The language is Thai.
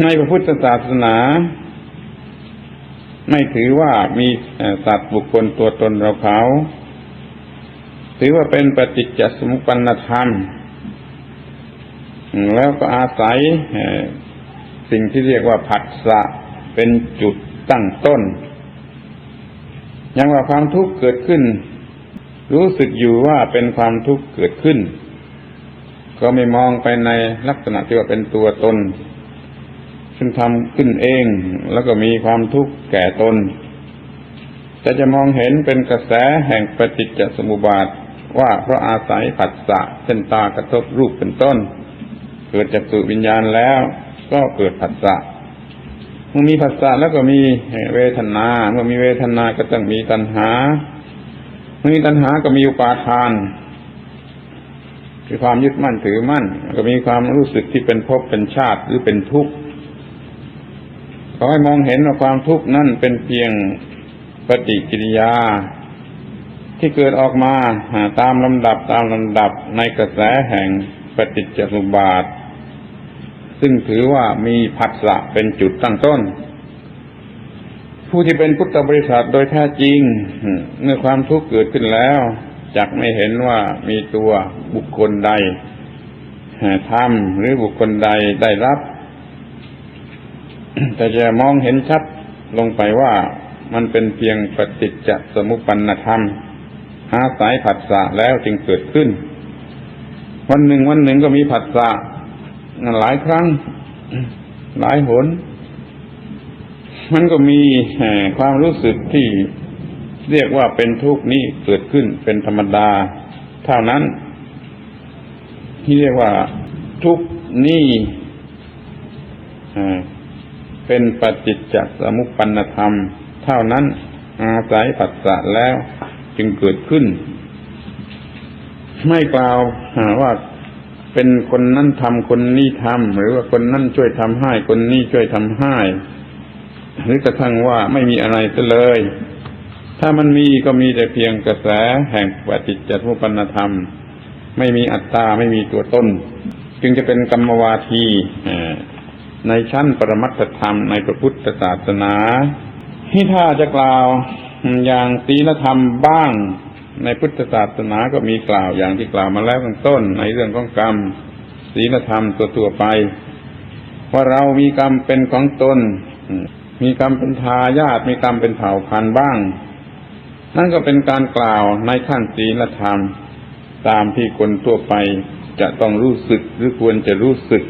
ในพระพุทธศาสนา ไม่ถือว่ามีสัตว์บุคคลตัวตนเราเขา ถือว่าเป็นปฏิจจสมุปปนธรรม แล้วก็อาศัยสิ่งที่เรียกว่าผัสสะเป็นจุดตั้งต้นย่างว่าความทุกข์เกิดขึ้น รู้สึกอยู่ว่าเป็นความทุกข์เกิดขึ้น ก็ไม่มองไปในลักษณะที่ว่าเป็นตัวตน ซึ่งทำขึ้นเอง แล้วก็มีความทุกข์แก่ตน แต่จะมองเห็นเป็นกระแสแห่งปฏิจจสมุปบาทว่าเพราะอาศัยผัสสะเส้นตากระทบรูปเป็นต้น เกิดจากสุวิญญาณแล้วก็เกิดผัสสะเมื่อมีผัสสะแล้วก็มีเวทนา เมื่อมีเวทนาก็ต้องมีตัณหา เมื่อมีตัณหาก็มีอุปาทานคือความยึดมั่นถือมั่น ก็มีความรู้สึกที่เป็นภพเป็นชาติหรือเป็นทุกข์ ขอให้มองเห็นว่าความทุกข์นั่นเป็นเพียงปฏิกิริยา ที่เกิดออกมาตามลำดับตามลำดับในกระแสแห่งปฏิจจสมุปบาท ซึ่งถือว่ามีผัสสะเป็นจุดตั้งต้น ผู้ที่เป็นพุทธบริษัทโดยแท้จริง เมื่อความทุกข์เกิดขึ้นแล้วจักไม่เห็นว่ามีตัวบุคคลใดทำหรือบุคคลใดได้รับ แต่จะมองเห็นชัดลงไปว่ามันเป็นเพียงปฏิจจสมุปปนธรรมอาศัยผัสสะแล้วจึงเกิดขึ้น วันหนึ่งวันหนึ่งก็มีผัสสะหลายครั้ง หลายหน มันก็มีความรู้สึกที่เรียกว่าเป็นทุกข์นี้เกิดขึ้นเป็นธรรมดา เท่านั้น ที่เรียกว่าทุกข์นี้ เป็นปฏิจจสมุปปนธรรม เท่านั้นอาศัยผัสสะแล้วจึงเกิดขึ้น ไม่กล่าวว่าเป็นคนนั้นทำคนนี้ทำหรือว่าคนนั้นช่วยทำให้คนนี้ช่วยทำให้หรือกระทั่งว่าไม่มีอะไรก็เลย ถ้ามันมีก็มีแต่เพียงกระแสแห่งปฏิจจสมุปปนธรรม ไม่มีอัตตาไม่มีตัวตนจึงจะเป็นกรรมวาที ในชั้นปรมัตถธรรมในพระพุทธศาสนาที่ถ้าจะกล่าวอย่างศีลธรรมบ้าง ในพุทธศาสนาก็มีกล่าวอย่างที่กล่าวมาแล้วข้างต้น ในเรื่องของกรรมศีลธรรมตัวตัวไป ว่าเรามีกรรมเป็นของตนมีกรรมเป็นทายาทมีกรรมเป็นเผ่าพันธุ์บ้าง นั่นก็เป็นการกล่าวในขั้นศีลธรรม ตามที่คนทั่วไปจะต้องรู้สึกหรือควรจะรู้สึก